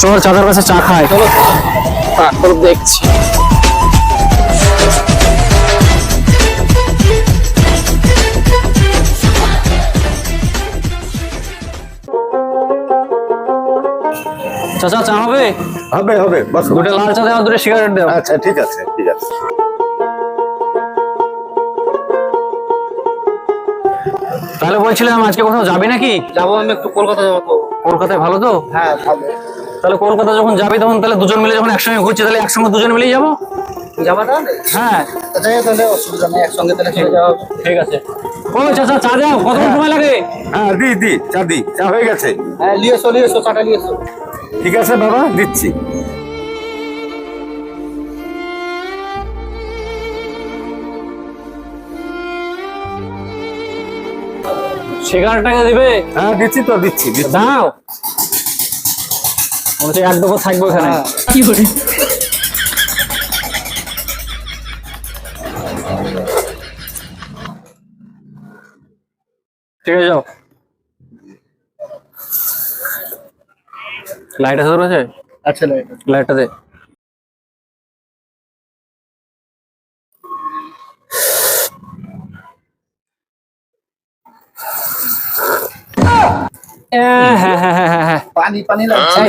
চল চাঁদার কাছে চা খাই চলো। তারপর দেখছি। চাচা চা হবে? হবে হবে বস। দুটো লাল চা দেওয়া দুটো সিগারেট দেওয়া আচ্ছা ঠিক আছে ঠিক আছে। তাহলে বলছিলাম আজকে কোথাও যাবি নাকি? যাব আমি একটু কলকাতা যাব তো। কলকাতায় ভালো তো? হ্যাঁ ভালো। তাহলে কলকাতা যখন যাবি তখন তাহলে দুজন মিলে যখন একসঙ্গে ঘুরছি তাহলে একসঙ্গে দুজন মিলেই যাব? যাবা হ্যাঁ। তাহলে অসুবিধা নেই একসঙ্গে তাহলে চলে যাওয়া ঠিক আছে। ও চাচা চা দাও কতক্ষণ সময় লাগে? হ্যাঁ দি দি চা দি চা হয়ে গেছে। হ্যাঁ নিয়ে এসো নিয়ে এসো চাটা নিয়ে এসো। ঠিক আছে বাবা দিচ্ছি। সিগারেট টাকা দিবে? হ্যাঁ দিচ্ছি তো দিচ্ছি দিচ্ছি। দাও। হচ্ছে এক দুপুর থাকব এখানে। কি করে ঠিক আছে যাও। লাইট আছে আচ্ছা লাইট লাইটটা দে হ্যাঁ হ্যাঁ হ্যাঁ হ্যাঁ হ্যাঁ পানি পানি লাগছে।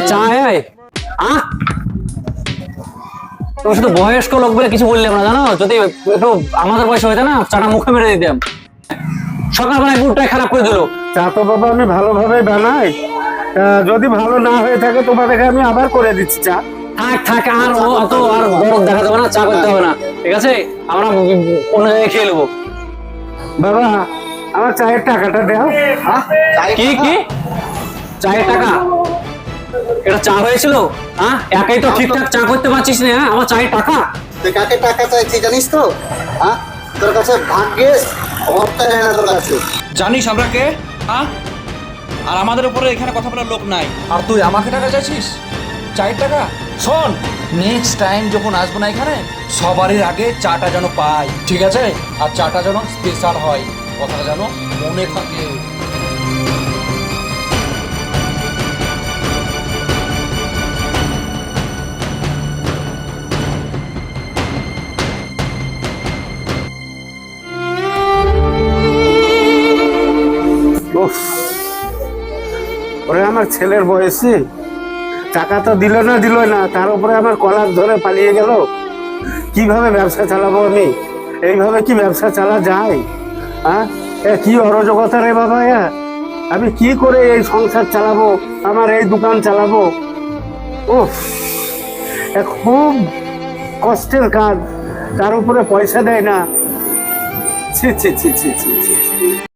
এই আহ তোর শুধু বয়স্ক লোক বলে কিছু বললাম না জানো? যদি একটু আমাদের বয়স হইতো না চাটা মুখে মেরে দিতাম। সকালবেলায় গুড়টাই খারাপ করে দিল। চা তো বাবা আমি ভালোভাবে বানাই। যদি ভালো না হয়ে থাকে তোমাদেরকে আমি আবার করে দিচ্ছি চা। থাক থাক আর ও অত আর দেখা যাবে না চা করতে হবে না। ঠিক আছে? আমরা অন্য জায়গায় খেয়ে নেব। বাবা আমার চায়ের টাকাটা দাও। হ্যাঁ কি কি? চায়ের টাকা? এটা চা হয়েছিল? হ্যাঁ? একাই তো ঠিকঠাক চা করতে পারছিস না হ্যাঁ? আমার চায়ের টাকা। তুই কাকে টাকা চাইছি জানিস তো? হ্যাঁ? তোর কাছে ভাগ্যেস অভাবটা যায় না তোর কাছে। জানিস আমরা কে? হ্যাঁ? আর আমাদের উপরে এখানে কথা বলার লোক নাই। আর তুই আমাকে টাকা চাইছিস? চায়ের টাকা? শোন নেক্সট টাইম যখন আসব না এখানে সবারই আগে চাটা যেন পাই ঠিক আছে? আর চাটা যেন স্পেশাল হয়। কথাটা যেন মনে থাকে। ওরে আমার ছেলের বয়সে। টাকা তো দিল না দিল না, তার উপরে আমার কলার ধরে পালিয়ে গেল। কীভাবে ব্যবসা চালাবো আমি? এইভাবে কি ব্যবসা চালা যায়? হ্যাঁ কি অরাজকতা রে বাবা, এ? আমি কি করে এই সংসার চালাবো? আমার এই দোকান চালাবো? এ খুব কষ্টের কাজ। তার উপরে পয়সা দেয় না। ছি ছি ছি ছি ছি ছি।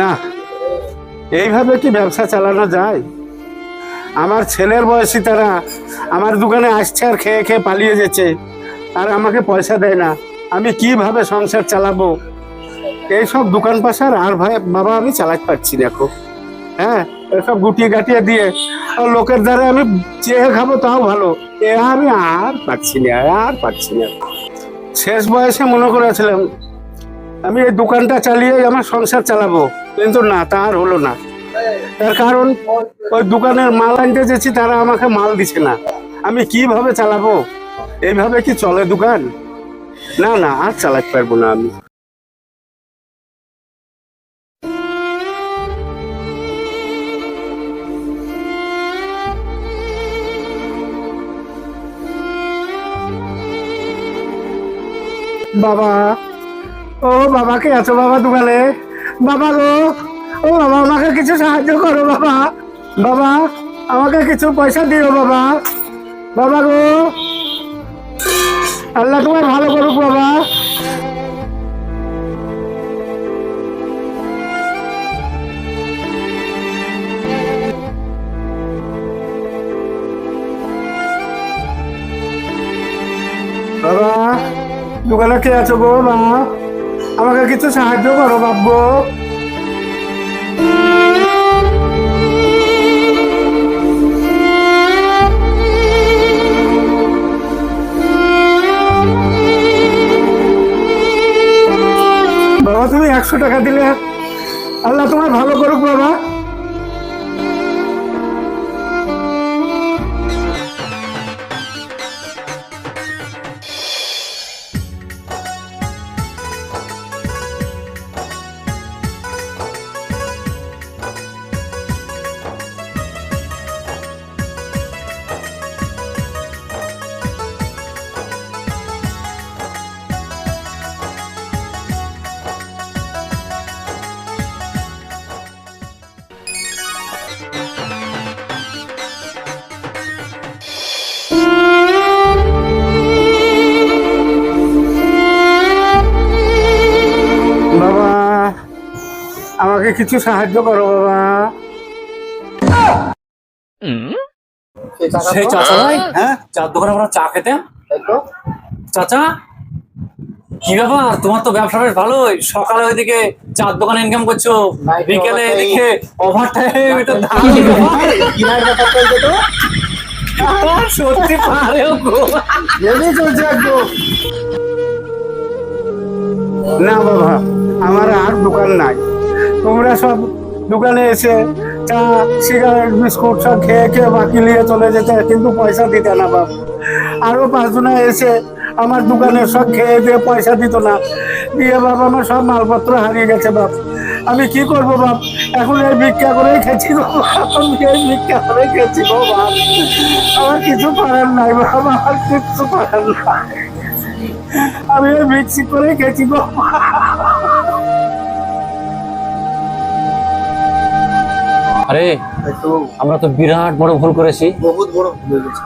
না, এইভাবে কি ব্যবসা চালানো যায়? আমার ছেলের বয়সী তারা আমার দোকানে আসছে আর খেয়ে খেয়ে পালিয়ে যেছে আর আমাকে পয়সা দেয় না। আমি কীভাবে সংসার চালাবো? এইসব দোকান পাশার আর ভাই, বাবা আমি চালাতে পারছি এখন হ্যাঁ এসব গুটিয়ে গাটিয়ে দিয়ে লোকের দ্বারা আমি চেয়ে খাব তাও ভালো। এ আমি আর পাচ্ছি না, আর পাচ্ছি না। শেষ বয়সে মনে করেছিলাম আমি এই দোকানটা চালিয়ে আমার সংসার চালাবো। কিন্তু না, তা আর হলো না। তার কারণ, ওই দোকানের মাল আনতে যেছি, তারা আমাকে মাল দিছে না। আমি কীভাবে চালাবো? এইভাবে কি চলে দোকান? না না, আর চালাতে পারব না আমি। বাবা ও বাবাকে আছো বাবা দোকানে বাবা গো, ও বাবা, আমাকে কিছু সাহায্য করো বাবা। বাবা, আমাকে কিছু পয়সা দিও বাবা। বাবা গো, আল্লাহ তোমার ভালো করুক বাবা। বাবা দোকানে কে আছো গো মা? আমাকে কিছু সাহায্য করো, বাবু। বাবা, তুমি একশো টাকা দিলে আল্লাহ তোমার ভালো করুক, বাবা। আমাকে কিছু সাহায্য করো বাবা। সেই চাচা ভাই? হ্যাঁ? চার দোকানে আমরা চা খেতাম তাই তো। চাচা? কি ব্যাপার? তোমার তো ব্যবসা বেশ ভালোই। সকালে ওইদিকে চার দোকানে ইনকাম করছ। বিকেলে। এদিকে ওভার টাইম এটা কিনার ব্যাপার। তো? সত্যি একদম না বাবা আমার আর দোকান নাই। তোমরা সব দোকানে এসে চা সিগারেট বিস্কুট সব খেয়ে খেয়ে বাকি নিয়ে চলে যেতে, কিন্তু পয়সা দিতে না বাপ। আরও পাঁচজনা এসে আমার দোকানে সব খেয়ে দিয়ে পয়সা দিত না। দিয়ে বাপ, আমার সব মালপত্র হারিয়ে গেছে বাপ। আমি কি করব বাপ? এখন এই ভিক্ষা করেই খেয়েছি বাপ। আমি এই ভিক্ষা করে খেয়েছি গো বাপ। আমার কিছু করার নাই বাবা আমার কিছু করার নাই। আমি এই ভিক্ষি করে খেয়েছি গো আরে আমরা তো বিরাট বড় ভুল করেছি। বহুত বড় ভুল গেছে।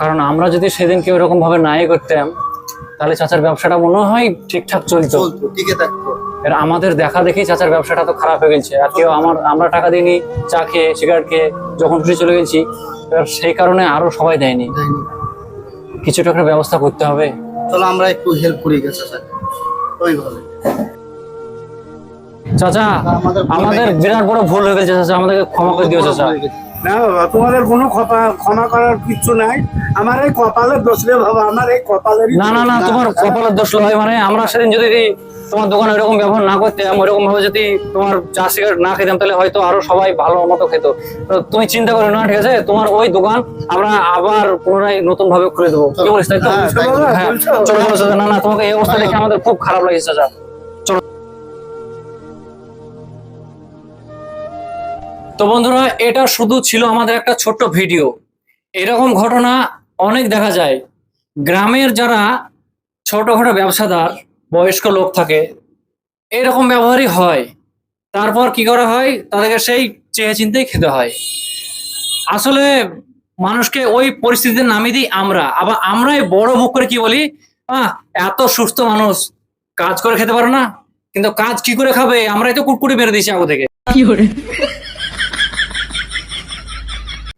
কারণ আমরা যদি সেদিনকে ওরকম ভাবে নাই করতাম তাহলে চাচার ব্যবসাটা মনে হয় ঠিকঠাক চলতো। টিকে থাকতো। এর আমাদের দেখা দেখি চাচার ব্যবসাটা তো খারাপ হয়ে গেছে। আর কেউ আমার আমরা টাকা দিইনি চা খেয়ে সিগারেট খেয়ে যখন খুশি চলে গেছি এবার সেই কারণে আরও সবাই দেয়নি। কিছু টাকার ব্যবস্থা করতে হবে। চলো আমরা একটু হেল্প করি গেছে স্যার ওই ভালো চাচা আমাদের হয়ে। বিরাট বড় ভুল হয়ে গেছে চাচা আমাদেরকে ক্ষমা করে দিও চাচা। না বাবা তোমাদের কোনো ক্ষমা ক্ষমা করার কিচ্ছু নাই। আমার এই কপালের দোষ রে বাবা আমার এই কপালেরই না না না তোমার কপালের দোষ হয় মানে আমরা সেদিন যদি তোমার দোকানে ওইরকম ব্যবহার না করতাম ওইরকম ভাবে যদি তোমার চা সিগারেট না খেতাম তাহলে হয়তো আরও সবাই ভালো মতো খেত। তো তুমি চিন্তা করো না ঠিক আছে? তোমার ওই দোকান আমরা আবার পুনরায় নতুন ভাবে খুলে দেবো। কি বলিস তাই তো? হ্যাঁ। হ্যাঁ চলো না না তোমাকে এই অবস্থা দেখে আমাদের খুব খারাপ লাগছে চাচা। চলো। তো বন্ধুরা, এটা শুধু ছিল আমাদের একটা ছোট্ট ভিডিও। এরকম ঘটনা অনেক দেখা যায়। গ্রামের যারা ছোটখাটো ব্যবসাদার, বয়স্ক লোক থাকে, এরকম ব্যবহারই হয়। তারপর কি করা হয়? তাদেরকে সেই চেয়ে চিন্তেই খেতে হয়। আসলে মানুষকে ওই পরিস্থিতিতে নামিয়ে দিই আমরা। আবার আমরাই বড় মুখ করে কি বলি? আহ, এত সুস্থ মানুষ, কাজ করে খেতে পারে না। কিন্তু কাজ কি করে খাবে? আমরাই তো কুটকুটি মেরে দিয়েছি আগে থেকে।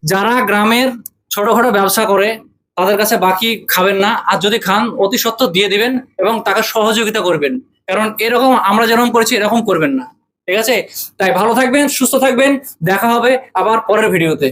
যারা গ্রামের ছোটখাটো ব্যবসা করে, তাদের কাছে বাকি খাবেন না। আর যদি খান, অতি সত্য দিয়ে দিবেন এবং তাকে সহযোগিতা করবেন। কারণ এরকম আমরা যেরকম করেছি, এরকম করবেন না। ঠিক আছে? তাই ভালো থাকবেন, সুস্থ থাকবেন। দেখা হবে আবার পরের ভিডিওতে